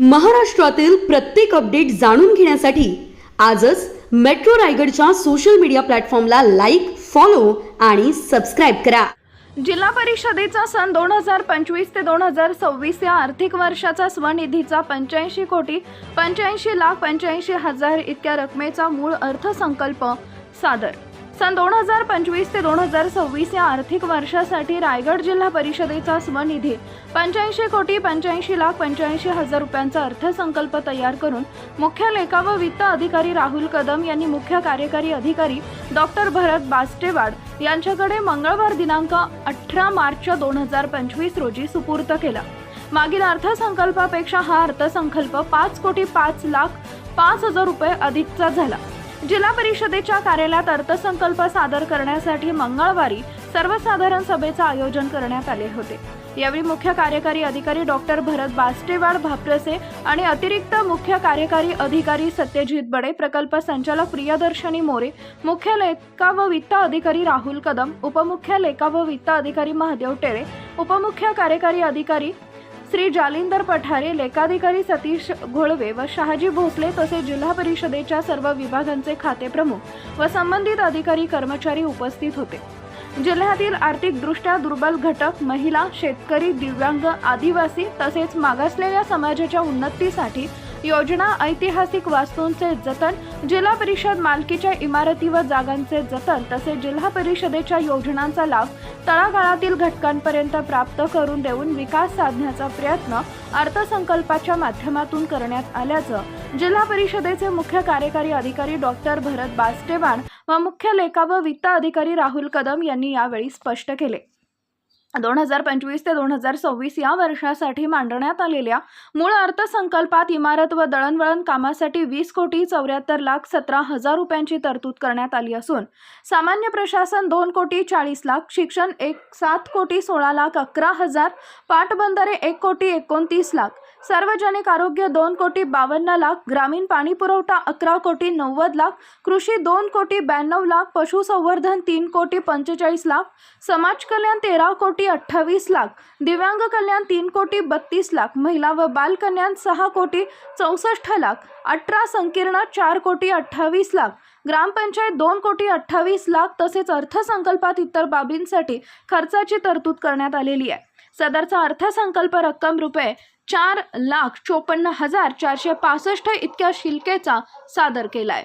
महाराष्ट्रातील प्रत्येक अपडेट जाणून घेण्यासाठी आजच मेट्रो रायगडच्या सोशल मीडिया प्लॅटफॉर्मला लाईक फॉलो आणि सबस्क्राईब करा. जिल्हा परिषदेचा सन दोन हजार पंचवीस ते दोन हजार सव्वीस या आर्थिक वर्षाचा स्वनिधीचा पंच्याऐंशी कोटी पंच्याऐंशी लाख पंच्याऐंशी हजार इतक्या रकमेचा मूळ अर्थसंकल्प सादर सन दोन हजार पंचवीस ते दोन हजार सव्वीस या आर्थिक वर्षासाठी रायगड जिल्हा परिषदेचा स्वनिधी पंच्याऐंशी कोटी पंच्याऐंशी लाख पंच्याऐंशी हजार रुपयांचा अर्थसंकल्प तयार करून मुख्य लेखा व वित्त अधिकारी राहुल कदम यांनी मुख्य कार्यकारी अधिकारी डॉक्टर भरत बास्टेवाड यांच्याकडे मंगळवार दिनांक अठरा मार्च दोन हजार पंचवीस रोजी सुपूर्त केला. मागील अर्थसंकल्पापेक्षा हा अर्थसंकल्प पाच कोटी पाच लाख पाच हजार रुपये अधिकचा झाला. जिल्हा परिषदेच्या कार्यालयात अर्थसंकल्प सादर करण्यासाठी मंगळवारी सर्वसाधारण सभेचं आयोजन करण्यात आले होते. यावेळी मुख्य कार्यकारी अधिकारी डॉक्टर भरत बास्टेवाड भाप्रसे आणि अतिरिक्त मुख्य कार्यकारी अधिकारी सत्यजित बडे प्रकल्प संचालक प्रियदर्शनी मोरे मुख्य लेखा व वित्त अधिकारी राहुल कदम उपमुख्य लेखा व वित्त अधिकारी महादेव टेरे उपमुख्य कार्यकारी अधिकारी श्री जालिंदर पठारे लेखाधिकारी सतीश घोळवे व शहाजी भोसले तसेच जिल्हा परिषदेच्या सर्व विभागांचे खाते प्रमुख व संबंधित अधिकारी कर्मचारी उपस्थित होते. जिल्ह्यातील आर्थिकदृष्ट्या दुर्बल घटक महिला शेतकरी दिव्यांग आदिवासी तसेच मागासलेल्या समाजाच्या उन्नतीसाठी योजना ऐतिहासिक वास्तूंचे जतन जिल्हा परिषद मालकीच्या इमारती व जागांचे जतन तसेच जिल्हा परिषदेच्या योजनांचा लाभ तळागाळातील घटकांपर्यंत प्राप्त करून देऊन विकास साधण्याचा प्रयत्न अर्थसंकल्पाच्या माध्यमातून करण्यात आल्याचं जिल्हा परिषदेचे मुख्य कार्यकारी अधिकारी डॉक्टर भरत बास्टेवान व मुख्य लेखा व वित्त अधिकारी राहुल कदम यांनी यावेळी स्पष्ट केले. दोन हजार पंचवीस ते दोन हजार सव्वीस या वर्षासाठी मांडण्यात आलेल्या मूळ अर्थसंकल्पात इमारत व दळणवळण कामासाठी वीस कोटी चौऱ्याहत्तर लाख सतरा हजार रुपयांची तरतूद करण्यात आली असून सामान्य प्रशासन दोन कोटी चाळीस लाख शिक्षण एक सात कोटी सोळा लाख अकरा हजार पाटबंधारे एक कोटी एकोणतीस लाख सार्वजनिक आरोग्य दोन कोटी बावन्न लाख ग्रामीण पाणी पुरवठा अकरा कोटी नव्वद लाख कृषी दोन कोटी ब्याण्णव लाख पशुसंवर्धन तीन कोटी पंचेचाळीस लाख समाज कल्याण तेरा कोटी अठ्ठावीस लाख दिव्यांग कल्याण तीन कोटी बत्तीस लाख महिला व बालकल्याण सहा कोटी चौसष्ट लाख अठरा संकीर्ण चार कोटी अठ्ठावीस लाख ग्रामपंचायत दोन कोटी अठ्ठावीस लाख तसेच अर्थसंकल्पात इतर बाबींसाठी खर्चाची तरतूद करण्यात आलेली आहे. सदरचा अर्थसंकल्प रक्कम रुपये चार लाख चोपन्न हजार चारशे पासष्ट इतक्या शिल्केचा सादर केलाय.